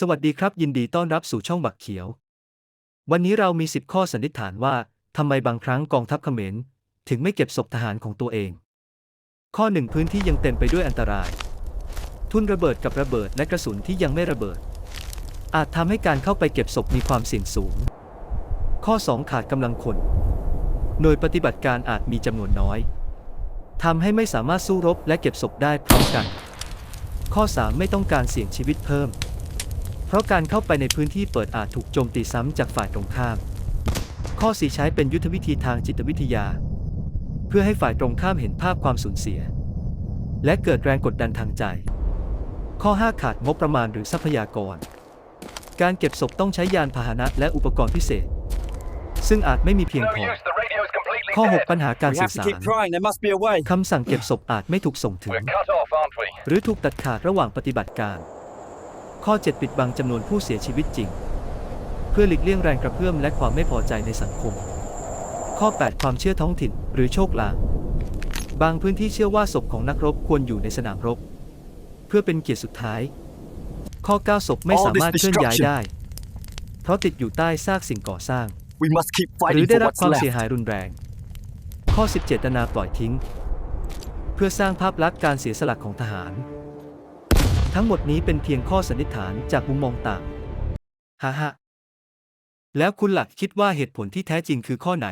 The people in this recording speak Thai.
สวัสดีครับ ยินดีต้อนรับสู่ช่องบักเขียว วันนี้เรามี 10 ข้อสันนิษฐานว่าทำไมบางครั้งกองทัพเขมรถึงไม่เก็บศพทหารของตัวเอง ข้อ 1 พื้นที่ยังเต็มไปด้วยอันตราย ทุนระเบิดกับระเบิดและกระสุนที่ยังไม่ระเบิด อาจทำให้การเข้าไปเก็บศพมีความเสี่ยงสูง ข้อ 2 ขาดกำลังคนหน่วยปฏิบัติการอาจมีจำนวนน้อยทำให้ไม่สามารถสู้รบและเก็บศพได้พร้อมกัน ข้อ 3 ไม่ต้องการเสี่ยงชีวิตเพิ่ม เพราะการเข้าไปในพื้นที่เปิดอาจถูกโจมตีซ้ำจากฝ่ายตรงข้าม ข้อ4ใช้เป็นยุทธวิธีทางจิตวิทยา เพื่อให้ฝ่ายตรงข้ามเห็นภาพความสูญเสีย และเกิดแรงกดดันทางใจ ข้อ 5 ขาดงบประมาณหรือทรัพยากร การเก็บศพต้องใช้ยานพาหนะและอุปกรณ์พิเศษ ซึ่งอาจไม่มีเพียง No พอ use, the radio's completely ข้อ dead. 6ปัญหาการ We สื่ have อ to สาร keep trying. There must be a way. คำสั่งเก็บศพอาจไม่ถูกส่งถึง We're cut off, aren't we? หรือถูกตัดขาดระหว่างปฏิบัติการ ข้อ 7 ปิดบังจำนวนผู้เสียชีวิตจริง เพื่อหลีกเลี่ยงแรงกระเพื่อมและความไม่พอใจในสังคม ข้อ 8 ความเชื่อท้องถิ่น หรือโชคลางบางพื้นที่เชื่อว่าศพของนักรบควรอยู่ในสนามรบ เพื่อเป็นเกียรติสุดท้าย ข้อ 9 ศพไม่สามารถเคลื่อนย้ายได้ เพราะติดอยู่ใต้ซากสิ่งก่อสร้าง We must keep หรือ fighting ได้ for รับ what's ความเสีย left. หายรุนแรง ข้อ10เจตนาปล่อยทิ้ง เพื่อสร้างภาพลักษณ์การเสียสละของทหาร ทั้งหมดนี้เป็นเพียงข้อสันนิษฐานจากมุมมองต่างฮ่าฮะแล้วคุณหลักคิดว่าเหตุผลที่แท้จริงคือข้อไหน